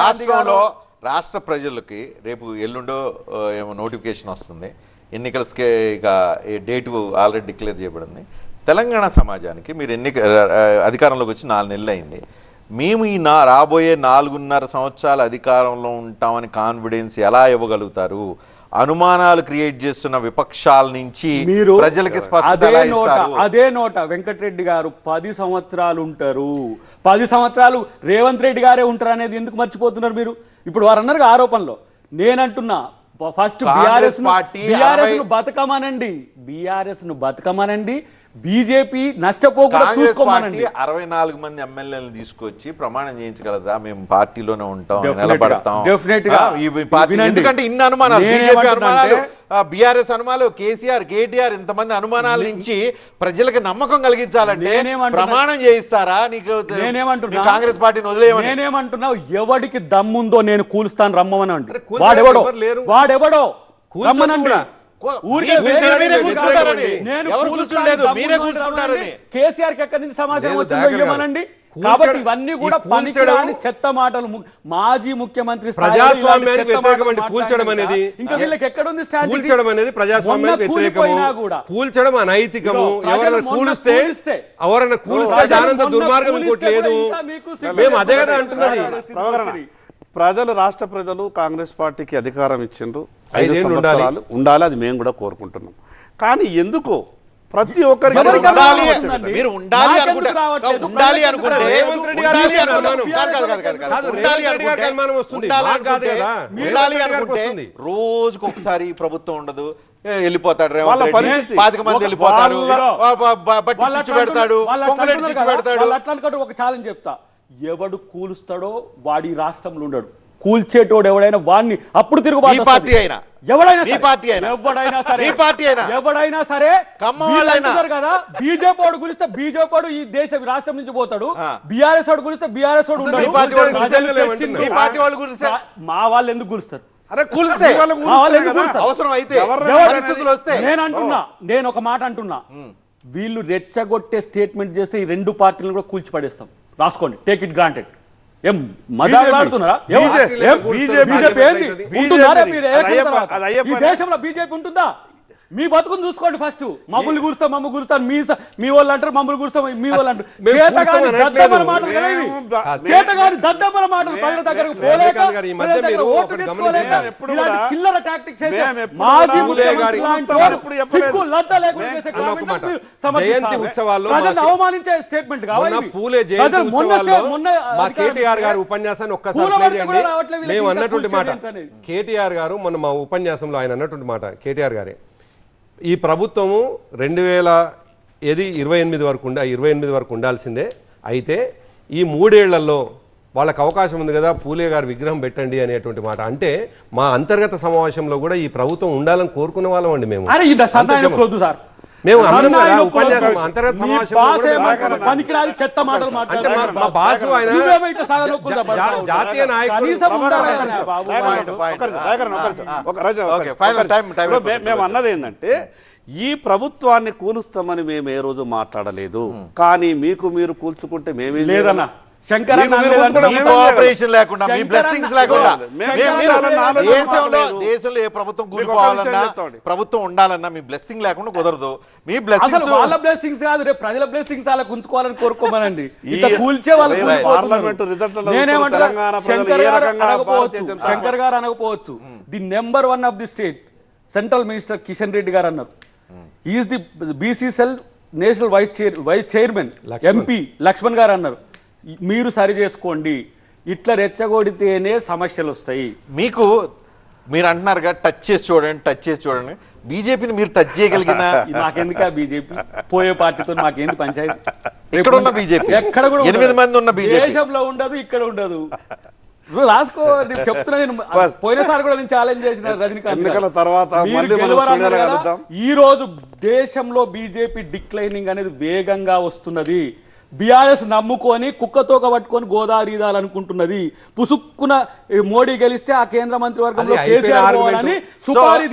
రాష్ట్రంలో రాష్ట్ర ప్రజలకి రేపు ఎల్లుండో ఏమో నోటిఫికేషన్ వస్తుంది. ఎన్నికల స్కే ఇక ఈ డేటు ఆల్రెడీ డిక్లేర్ చేయబడింది. తెలంగాణ సమాజానికి మీరు ఎన్నిక అధికారంలోకి వచ్చి నాలుగు నెలలు అయింది. మేము ఈ నా రాబోయే నాలుగున్నర సంవత్సరాల అధికారంలో ఉంటామని కాన్ఫిడెన్స్ ఎలా ఇవ్వగలుగుతారు? అనుమానాలు క్రియేట్ చేస్తున్న విపక్షాల నుంచి మీరు ప్రజలకి అదే నోట అదే నోట వెంకటరెడ్డి గారు పది సంవత్సరాలు ఉంటారు. పది సంవత్సరాలు రేవంత్ రెడ్డి గారే ఉంటారు అనేది ఎందుకు మర్చిపోతున్నారు మీరు? ఇప్పుడు వారు అన్నారు ఆరోపణలో. నేనంటున్నా ఫస్ట్ బీఆర్ఎస్ బతకమనండి. బీఆర్ఎస్ను బతకమనండి బీజేపీ నష్టపోకుండా చూసుకోమనండి. అరవై నాలుగు మంది ఎమ్మెల్యేలను తీసుకొచ్చి ప్రమాణం చేయించగలదా? మేము పార్టీలోనే ఉంటాం నిలబడతాం. గా. ఎందుకంటే ఇన్ని అనుమానాలు బీజేపీ అంటే- బీఆర్ఎస్ అనుమానాలు కేసీఆర్ కేటీఆర్ ఇంతమంది అనుమానాల నుంచి ప్రజలకు నమ్మకం కలిగించాలంటే ప్రమాణం చేయిస్తారా? నీకు నేనేమంటున్నా కాంగ్రెస్ పార్టీని వదిలేయమని. నేనేమంటున్నా ఎవడికి దమ్ముందో నేను కూలుస్తాను రమ్మనండి అరే కూల్చే వాడెవడో. వాడెవడో? కూల్చొద్దు కేసీఆర్కి ఎక్కడి నుంచి సమాచారం వచ్చిందో కాబట్టి ఇవన్నీ కూడా పనికిరాని చెత్త మాటలు మాజీ ముఖ్యమంత్రి ప్రజాస్వామ్యానికి వ్యతిరేకమండి కూల్చడం అనేది ఇంకా వీళ్ళకి ఎక్కడుంది? కూల్చడం అనేది ప్రజాస్వామ్యానికి వ్యతిరేకము. కూల్చడం అనైతికము. ఎవరైనా కూలిస్తే ఎవరైనా కూలిస్తే దానంత దుర్మార్గం ఇంకోటి లేదు. మేము అదే కదా అంటున్నది. ప్రజలు రాష్ట్ర ప్రజలు కాంగ్రెస్ పార్టీకి అధికారం ఇచ్చిండ్రు. ఐదేళ్ళు ఉండాలి. సంవత్సరాలు ఉండాలి అది మేము కూడా కోరుకుంటున్నాం. కానీ ఎందుకు? ప్రతి ఒక్కరికి మీరు ఉండాలి అనుకుంటే? ఉండాలి అనుకుంటే ఉండాలి అనుకుంటే. రోజుకు ఒకసారి ప్రభుత్వం ఉండదు. వెళ్ళిపోతాడు వాళ్ళ రేవంత్ రెడ్డి. పరిస్థితి. పాతిక మంది వెళ్ళిపోతారు. బట్టి చిచ్చు పెడతాడు. పెడతాడు. ఒక ఛాలెంజ్ చెప్తా. ఎవడు కూలుస్తాడో వాడి రాష్ట్రంలో ఉండడు. కూల్చేటోడు ఎవడైనా వాడిని అప్పుడు తిరుగుబాటు. పార్టీ అయినా. ఎవడైనా. ఎవడైనా సరే. మీ పార్టీ అయినా. ఎవడైనా సరే. కదా బీజేపీ వాడు గురిస్తే బీజేపీ వాడు ఈ దేశ రాష్ట్రం నుంచి పోతాడు. బీఆర్ఎస్ వాడు గురిస్తే బీఆర్ఎస్ వాడు మీ వాళ్ళు ఎందుకు గురుస్తారు? అవసరం అయితే నేను అంటున్నా. నేను ఒక మాట అంటున్నా. వీళ్ళు రెచ్చగొట్టే స్టేట్మెంట్ చేస్తే ఈ రెండు పార్టీలను కూడా కూల్చిపడేస్తాం. రాసుకోండి. టేక్ ఇట్ గ్రాంటెడ్ ఏం మజాకులాడుతున్నారా ఏం- బీజేపీ అయ్యప్ప ఈ దేశంలో బీజేపీ ఉంటుందా? మీ బతుకుని చూసుకోండి ఫస్ట్. మమ్మల్ని గురుస్తాం మమ్మ గురుస్తాం. మీ మీ వాళ్ళు అంటారు మమ్మల్ని గురుస్తాం మీ వాళ్ళు అంటారు. చేతగాని. మాటలు కదా. ఇవి. చేతగాని మాటలు ప్రజల దగ్గరకు పోలేక తెచ్చుకోలేక ఇలాంటి చిల్లర టాక్టిక్స్ చేసే మాజీ ముఖ్యమంత్రి లాంటి. సిగ్గు లజ్జ లేకుండా చేసే సమర్థిస్తారు. ప్రజలను అవమానించే స్టేట్మెంట్ కావాలి పూలే జయంతి మొన్న మా కేటీఆర్ గారి ఉపన్యాసాన్ని ఒక్కసారి పూల చేయండి. మేము అన్నటువంటి మాట. కేటీఆర్ గారు మొన్న మా ఉపన్యాసంలో ఆయన అన్నటువంటి మాట. కేటీఆర్ గారే. ఈ ప్రభుత్వము రెండు వేల ఏది ఇరవై ఎనిమిది వరకు ఉండ ఇరవై ఎనిమిది వరకు ఉండాల్సిందే. అయితే ఈ మూడేళ్ళలో వాళ్ళకి అవకాశం ఉంది కదా పూలే గారి విగ్రహం పెట్టండి అనేటువంటి మాట. అంటే మా అంతర్గత సమావేశంలో కూడా ఈ ప్రభుత్వం ఉండాలని కోరుకునే వాళ్ళం అండి మేము మేము. ఉపన్యాసం, అంతర్గత పనికిరాని చెత్త మాటలు అంటే మా బాసు ఆయన జాతీయ నాయకుడు. మేము అన్నది ఏంటంటే ఈ ప్రభుత్వాన్ని కూలుస్తామని మేము ఏ రోజు మాట్లాడలేదు. కానీ మీకు మీరు కూల్చుకుంటే మేమేం లేదన్న. మీ? కోఆపరేషన్ లేకుండా మీ బ్లెస్సింగ్స్ దేశంలో. దేశంలో ఏ ప్రభుత్వం కూలిపోవాలన్నా ఉండాలన్నా మీ బ్లెస్సింగ్ లేకుండా కుదరదు. మీ అసలు బ్లెస్సింగ్స్ వాళ్ళ బ్లెస్సింగ్స్ కాదు రేపు ప్రజల బ్లెస్సింగ్స్ అలా ఉంచుకోవాలని కోరుకోమనండి. ఈ ఇట్లా కూల్చే వాళ్ళు రైట్ కూలిపోతున్నారు. పార్లమెంటు రిజల్ట్లలో నేనేమంటున్నా, తెలంగాణ ప్రజలు శంకర్ గారు అనకపోవచ్చు the number one of the state central minister Kishan Reddy గారు అన్నారు. Is the BC cell national vice chair vice chairman MP Laxman గారు అన్నారు. మీరు సరి చేసుకోండి ఇట్లా రెచ్చగొడితేనే సమస్యలు వస్తాయి మీకు మీరు అంటున్నారుగా టచ్ చేసి చూడండి టచ్ చేసి చూడండి బీజేపీని మీరు టచ్ చేయగలిగిన మాకెందుకా బీజేపీ పోయే పార్టీతో మాకేంది పంచాయతీ ఇక్కడ ఉన్న BJP. ఎక్కడ కూడా ఎనిమిది ఉండదు. మంది ఉన్న BJP. దేశంలో ఉండదు ఇక్కడ ఉండదు రాసుకో నేను చెప్తున్నా నేను పోయినసారి కూడా నేను ఛాలెంజ్ చేసిన రజనీకాంత్. తర్వాత. ఈ రోజు దేశంలో బీజేపీ డిక్లైనింగ్ అనేది వేగంగా వస్తున్నది బీఆర్ఎస్ నమ్ముకొని కుక్కతోక పట్టుకొని గోదావరి అనుకుంటున్నది పుసుక్కున మోడీ గెలిస్తే ఆ కేంద్ర మంత్రివర్గంలో కేసీఆర్. పోవాలని సుపారీ